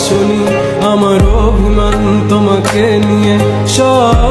শুনি আমার অভিমান তোমাকে নিয়ে সব